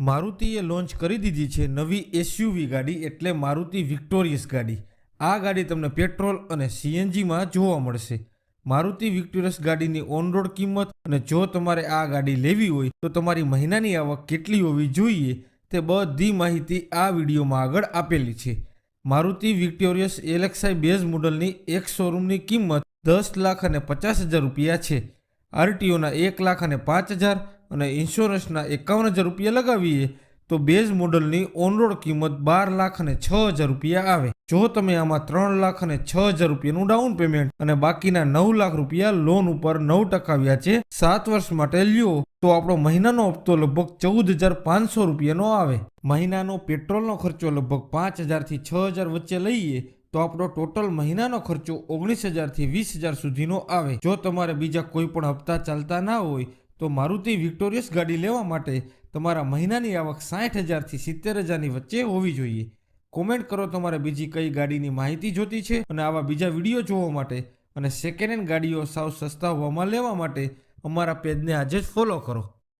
મારુતિએ launch કરી દીધી છે નવી એસયુવી ગાડી એટલે મારુતિ વિક્ટોરિયસ ગાડી. આ ગાડી તમને પેટ્રોલ અને સીએનજીમાં જોવા મળશે. મારુતિ વિક્ટોરિયસ ગાડીની ઓનરોડ કિંમત અને જો તમારે આ ગાડી લેવી હોય તો તમારી મહિનાની આવક કેટલી હોવી જોઈએ તે બધી માહિતી આ વિડીયોમાં આગળ આપેલી છે. મારુતિ વિક્ટોરિયસ એલેક્સાઈ બેઝ મોડલની એક શોરૂમની કિંમત દસ લાખ અને પચાસ હજાર રૂપિયા છે. આરટીઓના એક લાખ અને પાંચ હજાર અને ઇન્સ્યોરન્સના એકાવન હજાર રૂપિયા લગાવીએ તો બેઝ મોડલની ઓનરોડ કિંમત બાર લાખ અને છ હજાર રૂપિયા આવે. જો તમે આમાં ત્રણ લાખ અને છ હજાર રૂપિયાનું ડાઉન પેમેન્ટ અને બાકીના નવ લાખ રૂપિયા લોન ઉપર નવ ટકા વ્યાજે સાત વર્ષ માટે લ્યો, તો આપણો મહિનાનો હપ્તો લગભગ ચૌદ હજાર પાંચસો રૂપિયાનો આવે. મહિનાનો પેટ્રોલનો ખર્ચો લગભગ પાંચ હજારથી છ હજાર વચ્ચે લઈએ તો આપણો ટોટલ મહિનાનો ખર્ચો ઓગણીસ હજારથી વીસ હજાર સુધીનો આવે. જો તમારે બીજા કોઈ પણ હપ્તા ચાલતા ના હોય, તો મારુતિ વિક્ટોરિયસ ગાડી લેવા માટે તમારા મહિનાની આવક સાઠ હજારથી સિત્તેર હજારની વચ્ચે હોવી જોઈએ. કોમેન્ટ કરો તમારે બીજી કઈ ગાડીની માહિતી જોતી છે અને આવા બીજા વીડિયો જોવા માટે અને સેકન્ડ હેન્ડ ગાડીઓ સાવ સસ્તા હોવામાં લેવા માટે અમારા પેજને આજે જ ફોલો કરો.